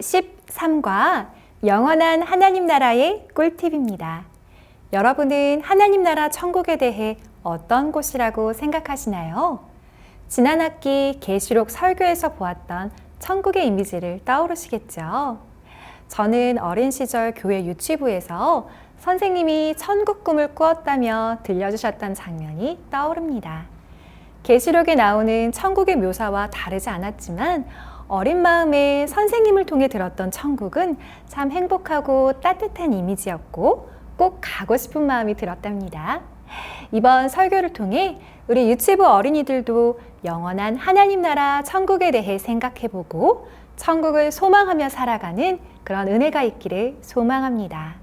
13과 영원한 하나님 나라의 꿀팁입니다. 여러분은 하나님 나라 천국에 대해 어떤 곳이라고 생각하시나요? 지난 학기 계시록 설교에서 보았던 천국의 이미지를 떠오르시겠죠? 저는 어린 시절 교회 유치부에서 선생님이 천국 꿈을 꾸었다며 들려주셨던 장면이 떠오릅니다. 계시록에 나오는 천국의 묘사와 다르지 않았지만 어린 마음에 선생님을 통해 들었던 천국은 참 행복하고 따뜻한 이미지였고 꼭 가고 싶은 마음이 들었답니다. 이번 설교를 통해 우리 유치부 어린이들도 영원한 하나님 나라 천국에 대해 생각해보고 천국을 소망하며 살아가는 그런 은혜가 있기를 소망합니다.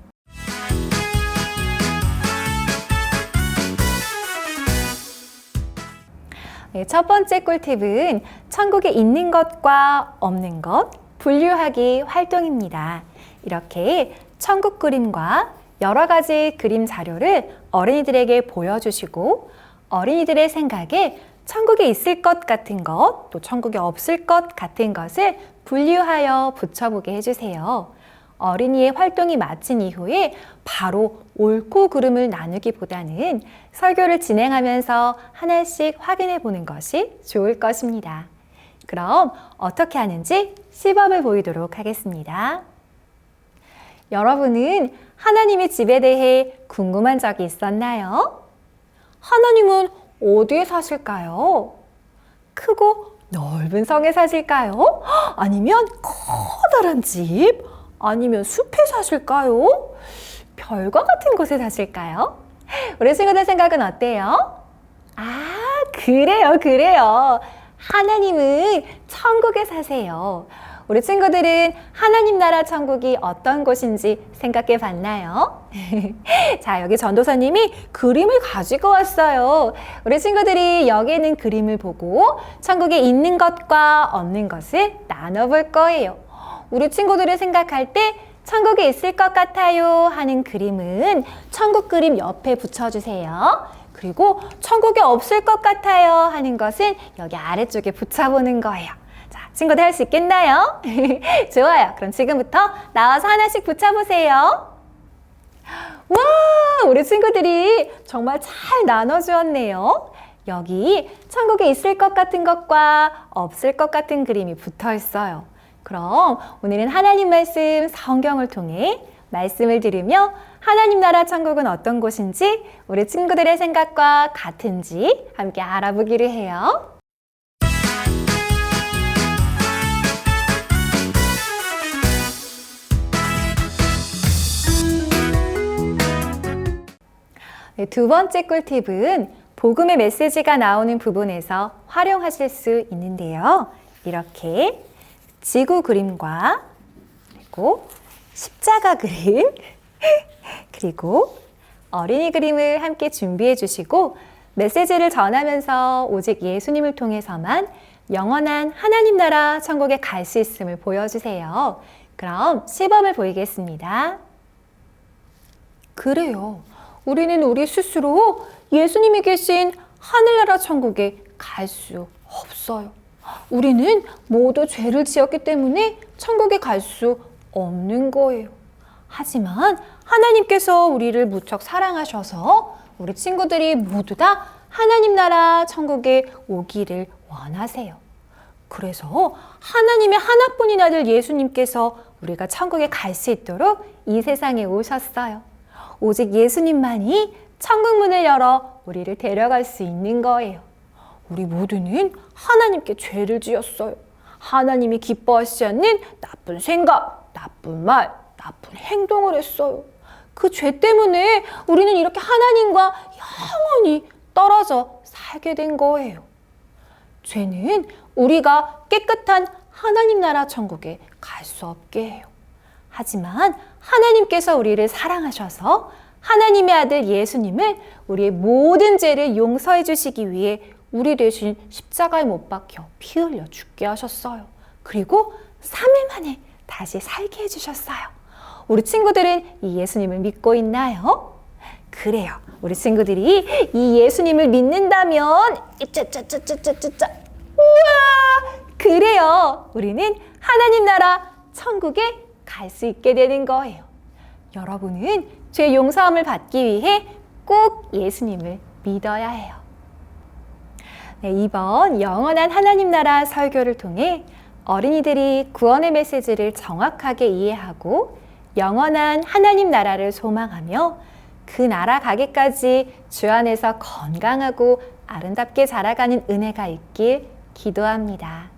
네, 첫 번째 꿀팁은 천국에 있는 것과 없는 것 분류하기 활동입니다. 이렇게 천국 그림과 여러 가지 그림 자료를 어린이들에게 보여주시고 어린이들의 생각에 천국에 있을 것 같은 것, 또 천국에 없을 것 같은 것을 분류하여 붙여보게 해주세요. 어린이의 활동이 마친 이후에 바로 옳고 그름을 나누기보다는 설교를 진행하면서 하나씩 확인해 보는 것이 좋을 것입니다. 그럼 어떻게 하는지 시범을 보이도록 하겠습니다. 여러분은 하나님의 집에 대해 궁금한 적이 있었나요? 하나님은 어디에 사실까요? 크고 넓은 성에 사실까요? 아니면 커다란 집? 아니면 숲에 사실까요? 별과 같은 곳에 사실까요? 우리 친구들 생각은 어때요? 아, 그래요, 그래요. 하나님은 천국에 사세요. 우리 친구들은 하나님 나라 천국이 어떤 곳인지 생각해 봤나요? 자, 여기 전도사님이 그림을 가지고 왔어요. 우리 친구들이 여기 있는 그림을 보고 천국에 있는 것과 없는 것을 나눠 볼 거예요. 우리 친구들이 생각할 때 천국에 있을 것 같아요 하는 그림은 천국 그림 옆에 붙여주세요. 그리고 천국에 없을 것 같아요 하는 것은 여기 아래쪽에 붙여보는 거예요. 자, 친구들 할 수 있겠나요? 좋아요. 그럼 지금부터 나와서 하나씩 붙여보세요. 와, 우리 친구들이 정말 잘 나눠주었네요. 여기 천국에 있을 것 같은 것과 없을 것 같은 그림이 붙어 있어요. 그럼 오늘은 하나님 말씀 성경을 통해 말씀을 들으며 하나님 나라 천국은 어떤 곳인지 우리 친구들의 생각과 같은지 함께 알아보기로 해요. 네, 두 번째 꿀팁은 복음의 메시지가 나오는 부분에서 활용하실 수 있는데요. 이렇게 지구 그림과 그리고 십자가 그림 그리고 어린이 그림을 함께 준비해 주시고 메시지를 전하면서 오직 예수님을 통해서만 영원한 하나님 나라 천국에 갈 수 있음을 보여주세요. 그럼 시범을 보이겠습니다. 그래요. 우리는 우리 스스로 예수님이 계신 하늘나라 천국에 갈 수 없어요. 우리는 모두 죄를 지었기 때문에 천국에 갈 수 없는 거예요. 하지만 하나님께서 우리를 무척 사랑하셔서 우리 친구들이 모두 다 하나님 나라 천국에 오기를 원하세요. 그래서 하나님의 하나뿐인 아들 예수님께서 우리가 천국에 갈 수 있도록 이 세상에 오셨어요. 오직 예수님만이 천국 문을 열어 우리를 데려갈 수 있는 거예요. 우리 모두는 하나님께 죄를 지었어요. 하나님이 기뻐하시지 않는 나쁜 생각, 나쁜 말, 나쁜 행동을 했어요. 그 죄 때문에 우리는 이렇게 하나님과 영원히 떨어져 살게 된 거예요. 죄는 우리가 깨끗한 하나님 나라 천국에 갈 수 없게 해요. 하지만 하나님께서 우리를 사랑하셔서 하나님의 아들 예수님을 우리의 모든 죄를 용서해 주시기 위해 우리 대신 십자가에 못 박혀 피 흘려 죽게 하셨어요. 그리고 3일 만에 다시 살게 해주셨어요. 우리 친구들은 이 예수님을 믿고 있나요? 그래요. 우리 친구들이 이 예수님을 믿는다면 짜짜짜짜짜짜 우와 그래요. 우리는 하나님 나라 천국에 갈 수 있게 되는 거예요. 여러분은 죄 용서함을 받기 위해 꼭 예수님을 믿어야 해요. 네, 이번 영원한 하나님 나라 설교를 통해 어린이들이 구원의 메시지를 정확하게 이해하고 영원한 하나님 나라를 소망하며 그 나라 가기까지 주 안에서 건강하고 아름답게 자라가는 은혜가 있길 기도합니다.